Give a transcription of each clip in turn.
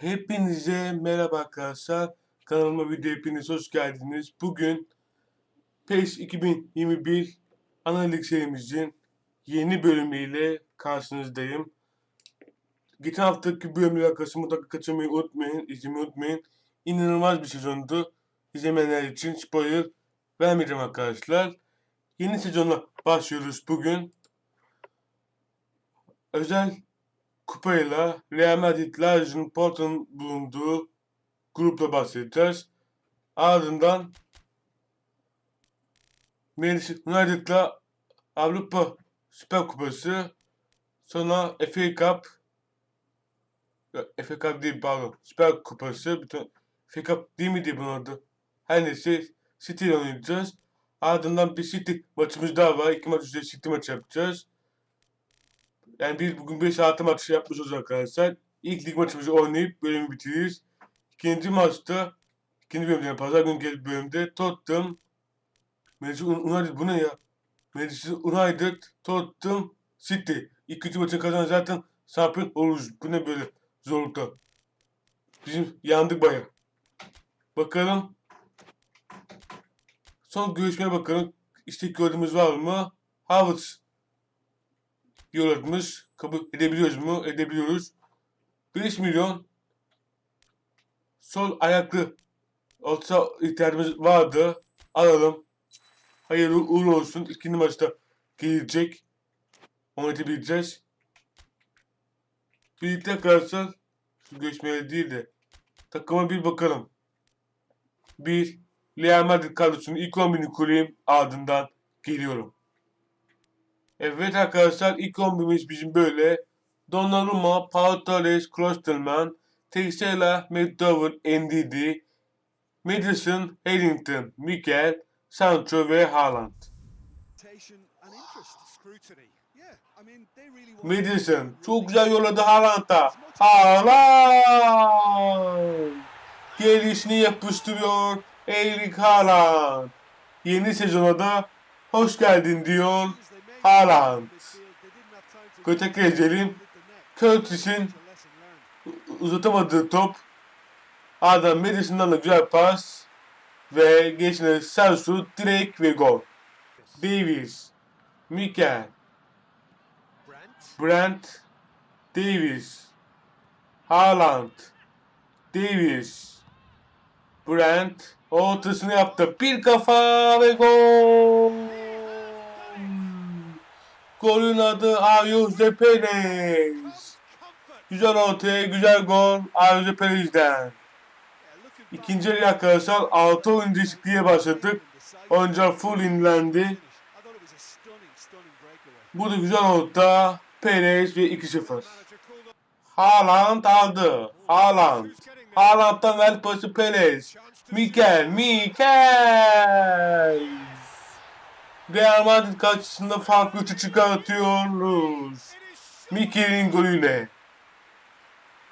Hepinize merhaba arkadaşlar. Kanalıma video hepiniz hoş geldiniz. Bugün PES 2021 analitik serimizin yeni bölümüyle karşınızdayım. Geçen haftaki bölümle arkadaşlar mutlaka kaçırmayı unutmayın, izlemeyi unutmayın. İnanılmaz bir sezondu. İzlemeyenler için spoiler vermeyeceğim arkadaşlar. Yeni sezona başlıyoruz bugün. Özel kupayla Real Madrid, Lazio'nun Porto'nun bulunduğu grupla bahsedeceğiz. Ardından Manchester United'la Avrupa Süper Kupası sonra FA Cup FA Cup değil pardon Süper Kupası bütün FA Cup değil miydi bunun adı? Her neyse City oynayacağız. Ardından bir City maçımız daha var. İki maç üzeri City maçı yapacağız. Yani biz bugün 5 6 maç yapmış olacağız arkadaşlar. İlk lig maçımızı oynayıp bölümü bitiririz. İkinci maçta ikinci bölümde yani pazar günü bölümde Tottenham Manchester United bu ne ya? Manchester United Tottenham City. İlk üç maçı kazanan zaten şampiyon oluruz. Bu ne böyle zorlukta. Bizim yandık baya. Bakalım. Son görüşmeye bakalım. İstek gördüğümüz var mı? Havertz yol Kabul edebiliyoruz mu? Edebiliyoruz. 5 milyon sol ayaklı olsa ihtiyacımız vardı. Alalım. Hayırlı uğurlu olsun. İkinci maçta gelecek. Onu edebileceğiz. Birlikte arkadaşlar şu görüşmeleri değil de takıma bir bakalım. Bir Real Madrid kadrosunun ilk 11'ini kurayım ardından geliyorum. Evet arkadaşlar ilk 11'imiz bizim böyle. Donnarumma, Pau Torres, Klosterman, Teixeira, McDowell, Ndidi, Madison, Harrington, Mikel, Sancho ve Haaland. Madison çok güzel yolladı Haaland'a. Haaland! Gelişini yapıştırıyor Erling Haaland. Yeni sezona da hoş geldin diyor Haaland. Öteki ecelin Curtis'in uzatamadığı top Adam Madison'dan da güzel pas ve geçine Selsu direkt ve gol. Davis, Mikel, Brent, Davis, Haaland, Davis, Brent ortasını yaptı. Bir kafa ve gol. Golün adı Ayuze Perez. Güzel ortaya, güzel gol Ayuze Perez'den. İkinci yarı arkadaşlar 6 oyun değişikliğe başladık. Oyuncular full inlendi. Bu da güzel orta. Perez ve 2-0. Haaland aldı. Haaland. Haaland'dan ver pası Perez. Mikel. Mikel. Real Madrid karşısında farklı üçü çıkartıyoruz. Mikel'in golüyle.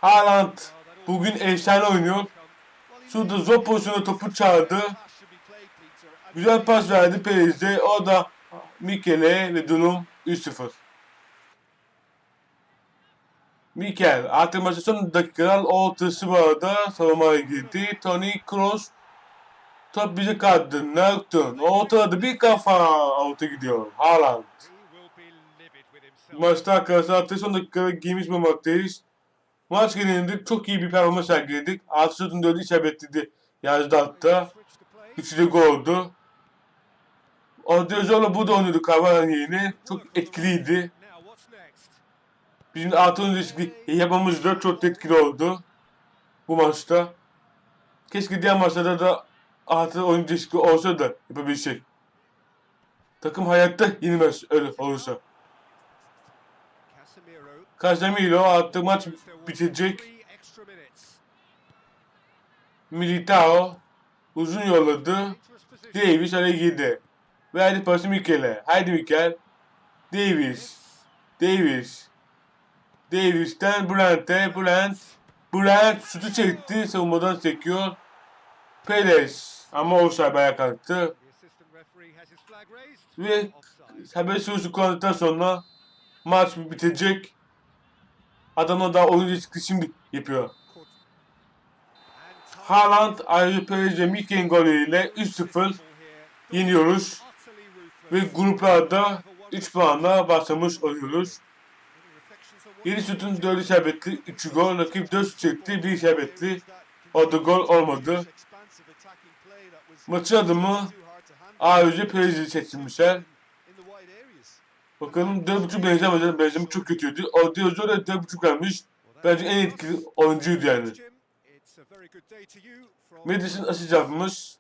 Haaland bugün efsane oynuyor. Şurada zor pozisyonda topu çağırdı. Güzel pas verdi Perez'e. O da Mikel'e ve durum 3-0. Mikel artık maçın son dakikalar ortası vardı. Savunmaya girdi. Tony Kroos top bize kaldı. Nöktün. Ortada bir kafa out'a gidiyor. Haaland. Maçta arkadaşlar artık son dakikalar giymiş bulmaktayız. Maç genelinde çok iyi bir performans sergiledik. Altı şutun dördü isabetliydi. Yazdı hatta. Üçü de goldu. Odriozola bu da oynadı Carvalho'nun yerine. Çok etkiliydi. Bizim altı oyun değişikliği yapmamız da çok etkili oldu. Bu maçta. Keşke diğer maçlarda da altı oyun değişikliği olsa da yapabilsek. Takım hayatta yenilmez öyle olursa. Casemiro artık maç bitecek. Militao uzun yolladı. Davis araya girdi. Verdi pası Mikel'e. Haydi Mikel. Davis. Davis. Davis'ten Brent'e. Brent. Brent şutu çekti. Savunmadan çekiyor. Perez. Ama offside ayağa kalktı. Ve serbest vuruşu kullandıktan sonra maç bitecek. Adamlar daha oyun riski şimdi yapıyor. Haaland ayrıca Perez'e Mikel'in golüyle 3-0 yeniyoruz. Ve gruplarda 3 puanla başlamış oluyoruz. Yeni sütun 4'ü isabetli, 3 gol, rakip 4 çekti, 1 isabetli. O da gol olmadı. Maçın adımı ayrıca Perez'i seçilmişler. Bakalım 4.5 benzemedi. Benzemi çok kötüydü. O Diozo da 4.5 vermiş. Bence en etkili oyuncuydu yani. Madison asist yapmış.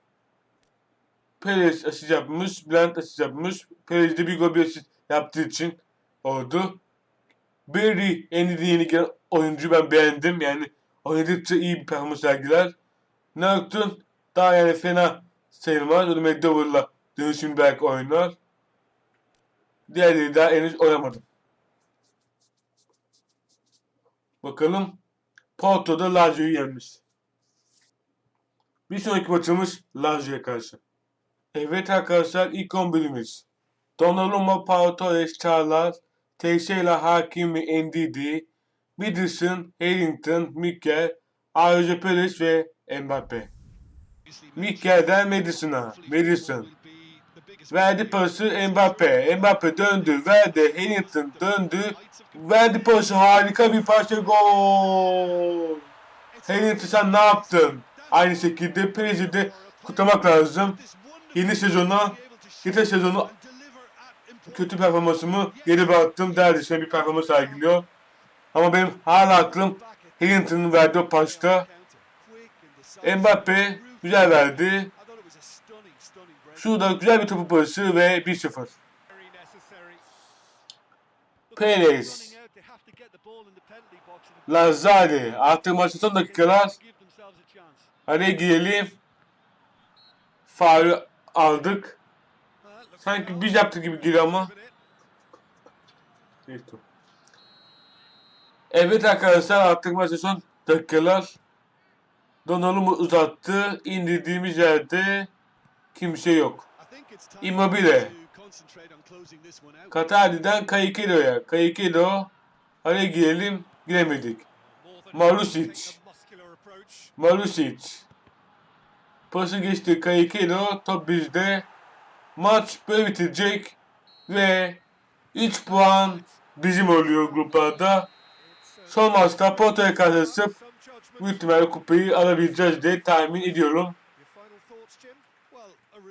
Perez asist yapmış. Bülent asist yapmış. Perez de bir gol bir asist yaptığı için oldu. Berry en iyi yeni gelen oyuncu ben beğendim. Yani oynadıkça iyi bir performans sergiler. Norton daha yani fena sayılmaz. O da McDowell'la dönüşüm belki oynar. Diğerleri daha henüz oynamadım. Bakalım Porto'da Lazio'yu yenmiş. Bir sonraki maçımız Lazio'ya karşı. Evet arkadaşlar ilk 11'imiz. Donnarumma, Pau Torres, Çağlar, Teixeira, Hakimi, Ndidi, Middleton, Harrington, Mikel, ayrıca Perez ve Mbappe. Mikel'den Madison'a. Madison. Verdi pası Mbappe. Mbappe döndü, verdi. Harrington döndü. Verdi pası harika bir parça gol. Harrington sen ne yaptın? Aynı şekilde Perez'i de kutlamak lazım. Yeni sezona, geçen sezonu kötü performansımı geri bıraktım. Derdisine bir performans sergiliyor. Ama benim hala aklım Harrington'ın verdiği o paşta. Mbappe güzel verdi. Şurada güzel bir topu pası ve 1-0. Perez. Lazari. Artık maçın son dakikalar. Araya girelim. Faul aldık. Sanki biz yaptık gibi geliyor ama. Evet arkadaşlar artık maçın son dakikalar. Donnarumma uzattı. İndirdiğimiz yerde kimse yok. Immobile. Katali'den Kayikelo'ya. Kayikelo. Araya girelim. Giremedik. Marusic. Marusic. Pası geçti Kayikelo. Top bizde. Maç böyle bitecek. Ve 3 puan bizim oluyor gruplarda. Son maçta Porto'ya karşı büyük ihtimalle kupayı alabileceğiz diye tahmin ediyorum.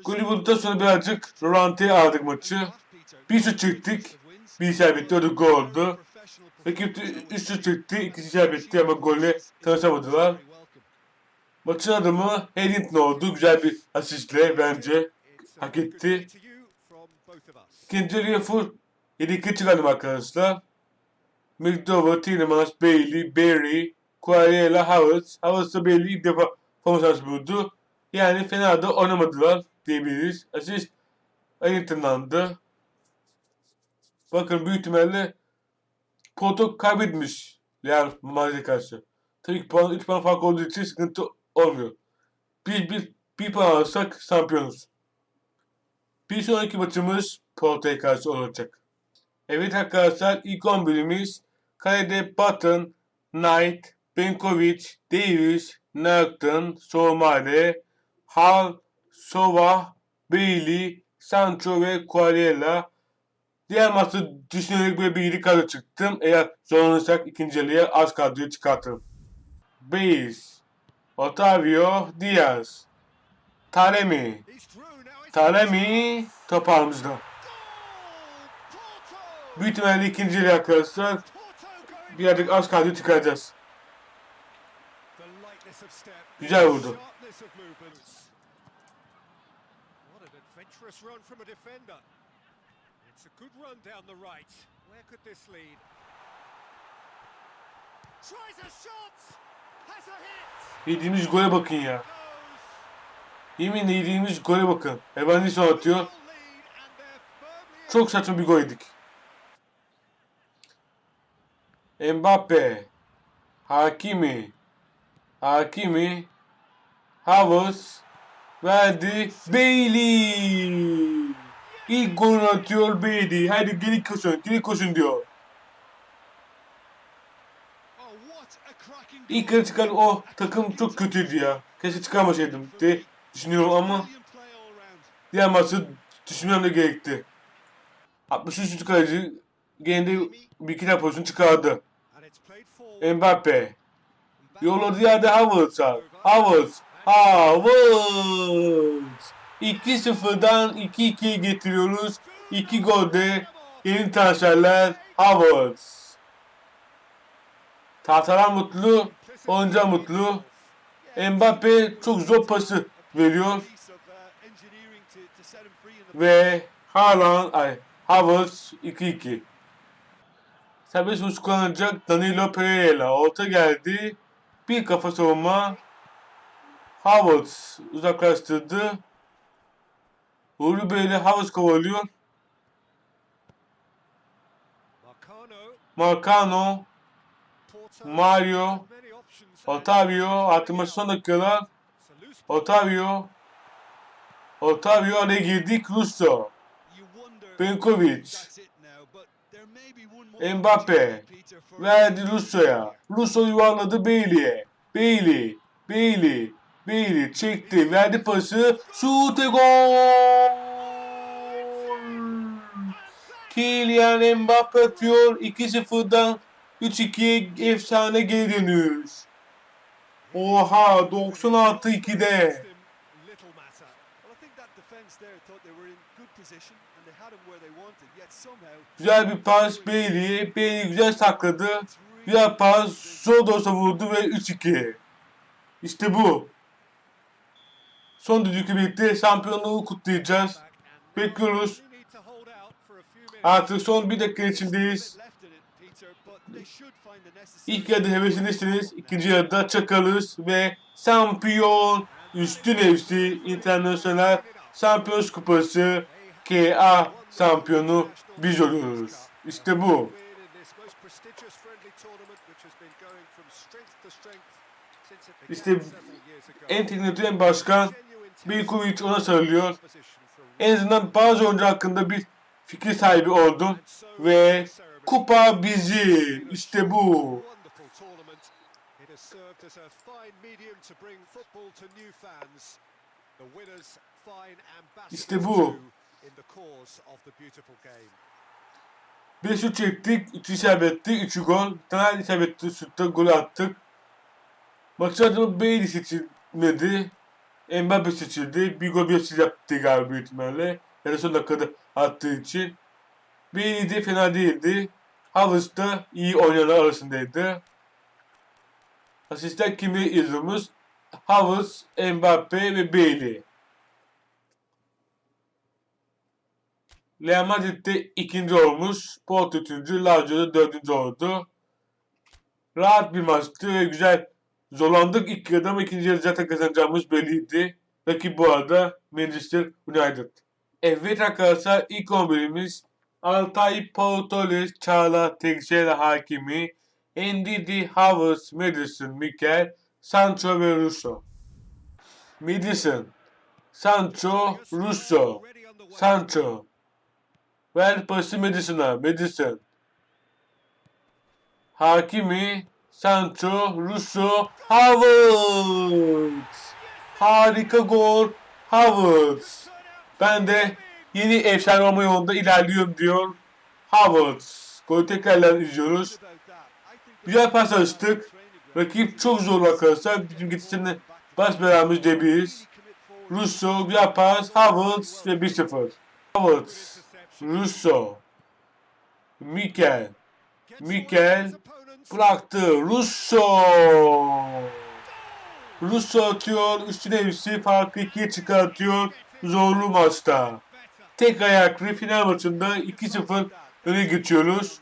Bulduktan sonra birazcık Rolante'ye aldık maçı. Bir şut çektik. Bir isabetti. O da gol oldu. Rakip de şut çekti. İkisi isabetti ama golle tanışamadılar. Maçın adamı Harrington oldu. Güzel bir asistle bence. Hak etti. İkinci yarıya full 7-2 çıkardım arkadaşlar. McDowell, Tielemans, Bailey, Berry, Quagliarella, Havertz. Havertz da Bailey ilk defa şansı buldu. Yani fena da oynamadılar diyebiliriz. Asist Harrington'dandı. Bakın büyük ihtimalle Porto kaybetmiş Real Madrid'e karşı. Tabii ki puan, 3 puan fark olduğu için sıkıntı olmuyor. Bir, bir, bir puan alırsak şampiyonuz. Bir sonraki maçımız Porto'ya karşı olacak. Evet arkadaşlar ilk 11'imiz Kalede Button, Knight, Benkovic, Davis, Norton, Somare, Hall, Sova, Bailey, Sancho ve Quagliarella. Diğer maçı düşünerek böyle bir kadro çıktım. Eğer zorlanırsak ikinci yarıya az kadroyu çıkartırım. Baez, Otavio, Diaz, Taremi, Taremi top ağımızda. Büyük ihtimalle ikinci yarı arkadaşlar birazcık az kadro çıkaracağız. Güzel vurdu. What an adventurous run from a defender. It's a good run down the right. Where could this lead? Tries a shot! Has a hit! Yediğimiz gole bakın ya. Yeminle yediğimiz gole bakın. Evanilson atıyor. Çok saçma bir gol yedik. Mbappe. Hakimi. Hakimi. Havertz. Verdi. Bailey. İlk golünü atıyor Bailey. Hadi geri koşun. Geri koşun diyor. İlk yarı çıkan o takım çok kötüydü ya. keşke çıkarmasaydım diye düşünüyorum ama diğer maçı düşünmem de gerekti. 63. kaleci gene de bir iki tane pozisyon çıkardı. Mbappe. Yolladı yerde Havertz var. Havertz. Havertz. 2-0'dan 2-2'ye getiriyoruz. 2 golde yeni transferler Havertz. Tahtalar mutlu, oyuncu mutlu. Mbappe çok zor pası veriyor ve Haaland, ay Havertz 2-2. Serbest vuruş kullanacak Danilo Pereira. Orta geldi. Bir kafa savunma. Havertz uzaklaştırdı. Uğur ile Havertz kovalıyor. Marcano, Mario. Otavio, artık maçın son dakikalar. Otavio, Otavio araya girdi. Russo, Benkovic, Mbappe, verdi Russo'ya. Russo yuvarladı Bailey'e. Bailey, Bailey, Bailey çekti, verdi pası. Şute gol! Kylian Mbappe atıyor. 2-0'dan 3-2'ye efsane geri dönüş. Oha 96-2'de. Güzel bir pas Bailey. Bailey güzel sakladı. Güzel pas. Olsa vurdu ve 3-2. İşte bu. Son düdükle birlikte şampiyonluğu kutlayacağız. Bekliyoruz. Artık son bir dakika içindeyiz. İlk yarıda hevesindesiniz. İkinci yarıda çakalız ve şampiyon üstün hepsi internasyonel şampiyonuz kupası KA şampiyonu biz oluyoruz. İşte bu. İşte. En teknik başkan Bilkovic ona sarılıyor. En azından bazı oyuncu hakkında bir fikir sahibi oldum. Ve kupa bizim. İşte bu. İşte bu. 5 şut çektik, 3 isabetti, 3 gol. Bir tane isabetli gol attık. Maçın adamı Bailey seçilmedi. Mbappe seçildi. Bir gol bir asist yaptı galiba büyük ihtimalle. Ya da son dakikada attığı için. Bailey de fena değildi. Havertz da iyi oynayanlar arasındaydı. Asistler kimi izliyoruz? Havertz, Mbappe ve Bailey. Real Madrid'de ikinci olmuş. Porto üçüncü, Lazio'da dördüncü oldu. Rahat bir maçtı ve güzel zorlandık ilk yarıda ama ikinci yarı zaten kazanacağımız belliydi. Rakip bu arada Manchester United. Evet arkadaşlar ilk 11'imiz Altay Portoles, Çağla, Teixeira Hakimi, Ndidi, Havertz, Madison, Mikel, Sancho ve Russo. Madison, Sancho, Russo. Sancho. Ver pası Madison'a. Madison. Hakimi. Sancho. Russo. Havertz. Harika gol. Havertz. Ben de yeni efsane olma yolunda ilerliyorum diyor. Havertz. Golü tekrarlar izliyoruz. Güzel pas açtık. Rakip çok zor arkadaşlar. Bizim gitişlerine bas belamız diyebiliriz. Russo güzel pas. Havertz ve 1-0. Havertz. Russo. Mikel. Mikel. Bıraktı. Russo. Russo atıyor. Üstüne hepsi farkı ikiye çıkartıyor. Zorlu maçta. Tek ayaklı final maçında 2-0 öne geçiyoruz.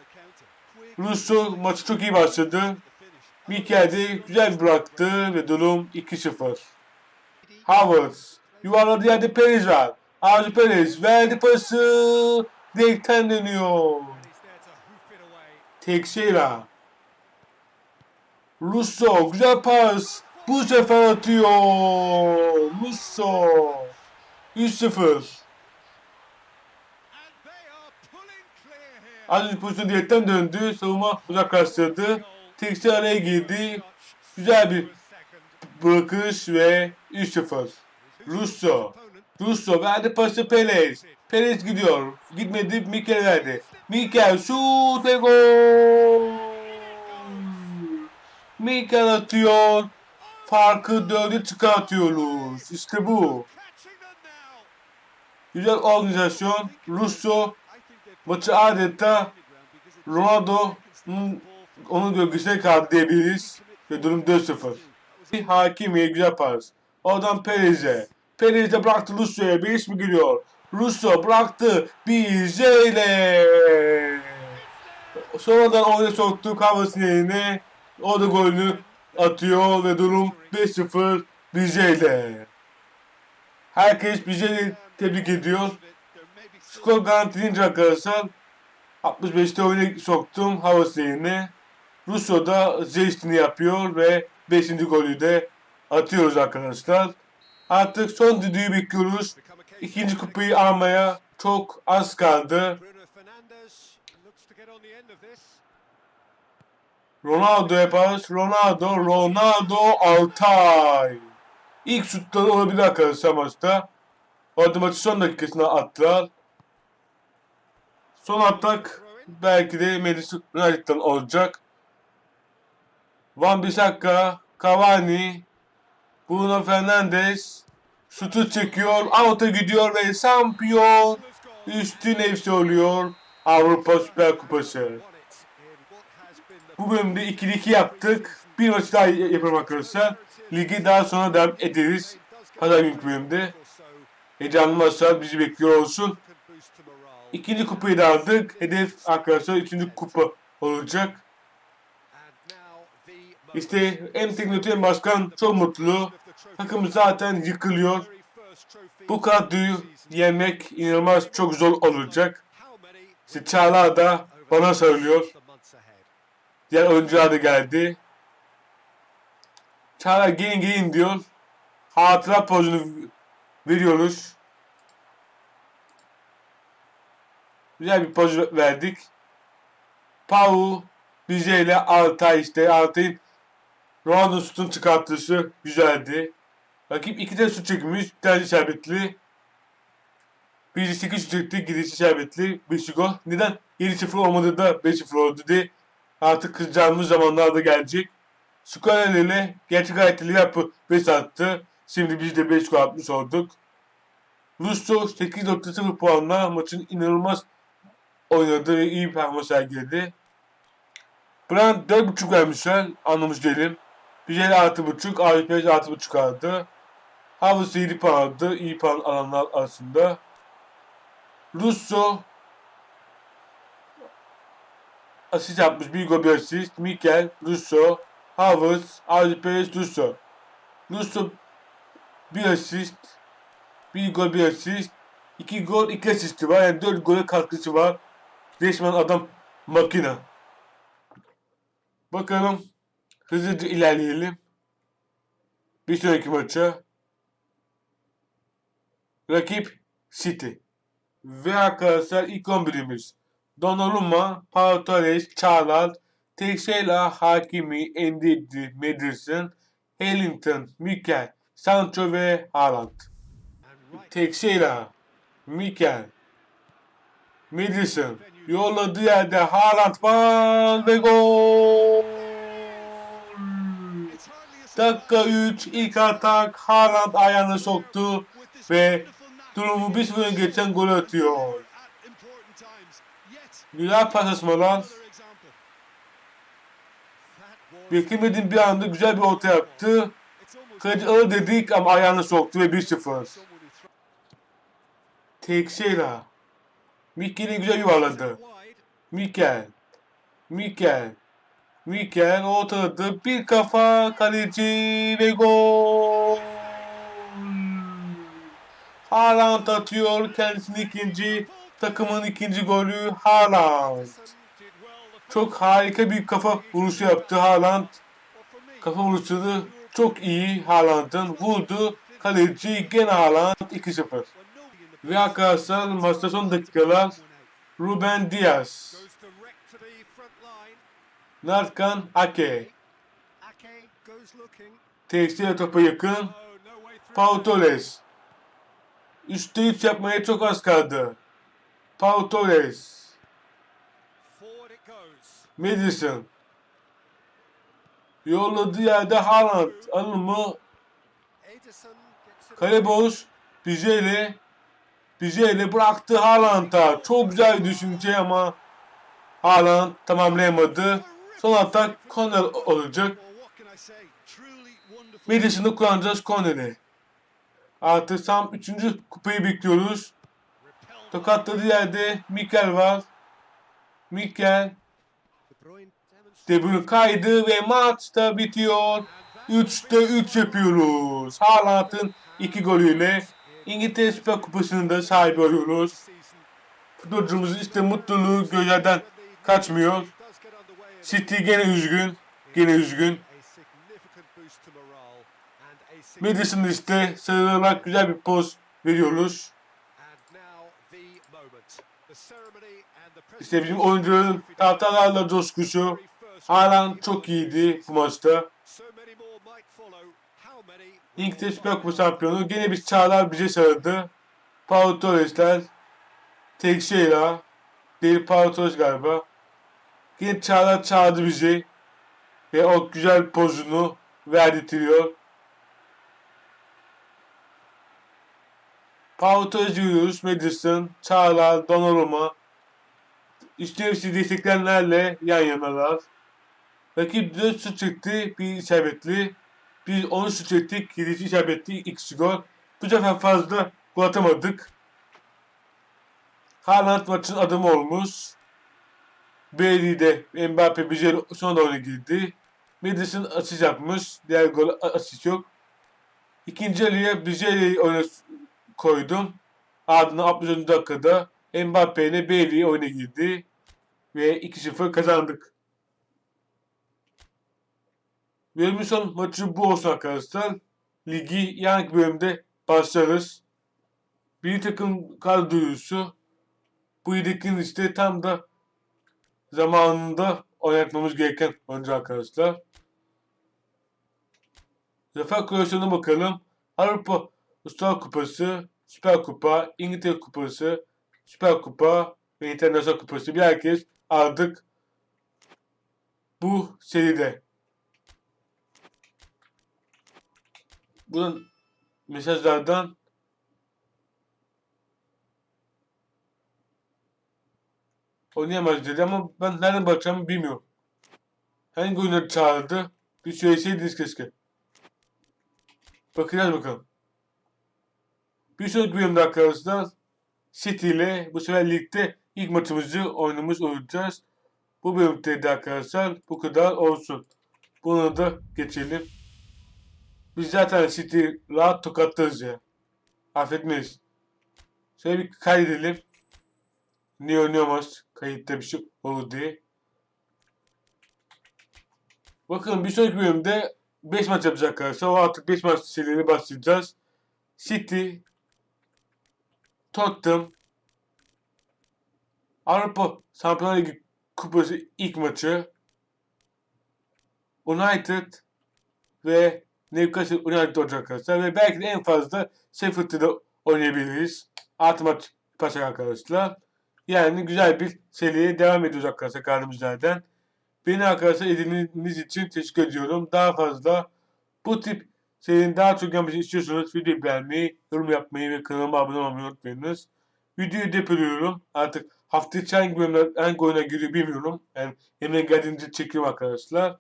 Russo maçı çok iyi başladı. Mikel de güzel bıraktı ve durum 2-0. Havertz. Yuvarladı yerde Perez var. Arzu Perez verdi pası. Direkten dönüyor. Teixeira. Russo güzel pas. Bu sefer atıyor. Russo. 3-0. And they are pulling clear here. Az önce direkten döndü. Savunma uzaklaştırdı. Teixeira araya girdi. Güzel bir bırakış ve 3-0. Russo. Russo verdi pası Perez. Perez gidiyor. Gitmedi Mikel verdi. Mikel şut ve gol. Mikel atıyor. Farkı dörde çıkartıyoruz. İşte bu. Güzel organizasyon. Russo maçı adeta Ronaldo'nun onun gölgesine kaldı diyebiliriz. Ve durum 4-0. Hakimiye güzel pas. Oradan Perez'e. Perez de bıraktı Russo'ya. Bir iş mi geliyor? Russo bıraktı. Bizeyle. Sonradan oyuna soktu kafasının eline. O da golünü atıyor ve durum 5-0 Bizeyle. Herkes Bizeyle tebrik ediyor. Skor garantilince arkadaşlar 65'te oyuna soktum havası yerine. Russo da zestini yapıyor ve 5. golü de atıyoruz arkadaşlar. Artık son düdüğü bekliyoruz. İkinci kupayı almaya çok az kaldı. Ronaldo yapar. Ronaldo, Ronaldo Altay. İlk şutları olabilir arkadaşlar maçta. Orada maçı son dakikasına attılar. Son atak belki de Manchester United'dan olacak. Van Bissaka, Cavani, Bruno Fernandes şutu çekiyor, out'a gidiyor ve şampiyon üstün hepsi oluyor Avrupa Süper Kupası. Bu bölümde 2'de 2 yaptık. Bir maç daha yapalım arkadaşlar. Ligi daha sonra devam ederiz. Pazar günkü bölümde. Heyecanlı maçlar bizi bekliyor olsun. İkinci kupayı da aldık. Hedef arkadaşlar üçüncü kupa olacak. İşte hem teknik hem başkan çok mutlu. Takım zaten yıkılıyor. Bu kadroyu yenmek inanılmaz çok zor olacak. İşte Çağlar da bana söylüyor. Diğer oyuncular da geldi. Çağlar gelin gelin diyor. Hatıra pozunu veriyoruz. Güzel bir poz verdik. Pau Bize Altay işte Altay'ın Ronaldo şutun çıkartışı güzeldi. Rakip iki tane şut çekmiş. Bir tane isabetli. Birisi 8 şut çekti. Gidişi isabetli. 5 gol. Neden 7-0 olmadı da 5-0 oldu diye artık kızacağımız zamanlarda gelecek. Skor ile gerçek hayatta yapı 5 attı. Şimdi biz de 5 gol atmış olduk. Russo 8.0 puanla maçın inanılmaz oynadı ve iyi bir performans sergiledi. Brand 4.5 vermişler. Anlamış değilim. Güzel 6.5, AFP 6.5 aldı. Havası 7 puan aldı. İyi puan alanlar arasında. Russo asist yapmış. Bir gol bir asist. Mikel, Russo, Havas, Alpes, Russo. Russo bir asist. Bir gol bir asist. İki gol iki asisti var. Yani dört gole katkısı var. Resmen adam makina. Bakalım. Hızlıca ilerleyelim. Bir sonraki maça. Rakip City. Ve arkadaşlar ilk 11'imiz. Donnarumma, Pau Torres, Çağlar, Teixeira, Hakimi, Endidi, Madison, Ellington, Mikel, Sancho ve Haaland. Teixeira, Mikel, Madison, yolladığı yerde Haaland var ve gol! Dakika 3 ilk atak Haaland ayağını soktu ve durumu 1-0 öne geçen gol atıyor. Güzel paslaşmalar. Beklemediğim bir anda güzel bir orta yaptı. Kaleci alır dedik ama ayağını soktu ve 1-0. Teixeira. Mikel'i güzel yuvarladı. Mikel. Mikel. Mikel ortaladı. Bir kafa kaleci ve gol. Haaland atıyor kendisini ikinci. Takımın ikinci golü Haaland. Çok harika bir kafa vuruşu yaptı Haaland. Kafa vuruşu çok iyi Haaland'ın. Vurdu. Kaleci gene Haaland 2-0. Ve arkadaşlar maçta son dakikalar Ruben Diaz, Narkan Ake, Tekstil topa yakın. Pau. Torres. Üçte üç yapmaya çok az kaldı. Pau Torres. Madison. Yolladığı yerde Haaland. Alın mı? Ederson gets it. Kale boş. Bizeli. Bizeli bıraktı Haaland'a. Çok güzel düşünce ama Haaland tamamlayamadı. Son atak corner olacak. Well, what can I say? Truly wonderful. Madison'ı kullanacağız corner'i. Artık tam 3. kupayı bekliyoruz. Tokatladığı yerde Mikel var. Mikel De kaydı ve maç da bitiyor. 3'te 3 yapıyoruz. Haaland'ın 2 golüyle İngiltere Süper Kupası'nın da sahibi oluyoruz. Futbolcumuzun işte mutluluğu gözlerden kaçmıyor. City gene üzgün. Gene üzgün. Madison'da işte sarılarak güzel bir poz veriyoruz. İşte bizim oyuncuların taraftarlarla coşkusu. Haaland çok iyiydi bu maçta. İngiltere Süper Kupa şampiyonu gene bir çağlar bize sarıldı. Pau Torres'ler, Teixeira, değil Pau Torres galiba. Yine çağlar çağırdı bizi. Ve o güzel pozunu verdirtiyor. Pau Torres diyoruz, Madison, Çağlar, Donnarumma. İşte hepsi destekleyenlerle yan yanalar. Rakip 4 şut çekti, bir isabetli. Biz 10 şut çektik, 7 isabetli, 2 gol. Bu sefer fazla gol atamadık. Haaland maçın adamı olmuş. Bailey'de Mbappe bize son oyuna girdi. Madison asist yapmış. Diğer gol asist yok. İkinci yarıya Bizel'i oyuna koydum. Ardından 60. dakikada Mbappe ile Bailey oyuna girdi. Ve 2-0 kazandık. Bölümün son maçı bu olsun arkadaşlar. Ligi yan bölümde başlarız. Bir takım kadro duyurusu. Bu yedekin işte tam da zamanında oynatmamız gereken oyuncu arkadaşlar. Zafer Kroasya'na bakalım. Avrupa Uluslar Kupası, Süper Kupa, İngiltere Kupası, Süper Kupa ve İnternasyonel Kupası bir herkes aldık bu seride. Bunun mesajlardan oynayamaz dedi ama ben nereden bakacağımı bilmiyorum. Hangi oyunları çağırdı? Bir söyleseydiniz keşke. Bakacağız bakalım. Bir sonraki bölümde arkadaşlar City ile bu sefer ligde ilk maçımızı oynamış olacağız. Bu bölümde de arkadaşlar bu kadar olsun. Bunu da geçelim. Biz zaten City rahat tokatlarız ya. Affetmeyiz. Şöyle bir kaydedelim. Niye oynayamaz? Kayıtta bir şey olur diye. Bakın bir sonraki bölümde 5 maç yapacak arkadaşlar. Artık 5 maç serileri başlayacağız. City, Tottenham, Avrupa Şampiyonlar Ligi Kupası ilk maçı, United ve Newcastle United olacak arkadaşlar. Ve belki de en fazla Sheffield'da da oynayabiliriz. Artı maç yapacak arkadaşlar. Yani güzel bir seriye devam ediyoruz arkadaşlar kaldığımız yerden. Beni arkadaşlar izlediğiniz için teşekkür ediyorum. Daha fazla bu tip serinin daha çok gelmesini istiyorsanız videoyu beğenmeyi, yorum yapmayı ve kanalıma abone olmayı unutmayınız. Videoyu depoluyorum. Artık hafta içi hangi bölümler, hangi oyuna giriyor bilmiyorum. Yani elimden geldiğince çekiyorum arkadaşlar.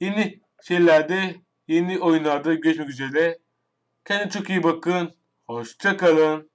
Yeni şeylerde, yeni oyunlarda görüşmek üzere. Kendinize çok iyi bakın. Hoşçakalın.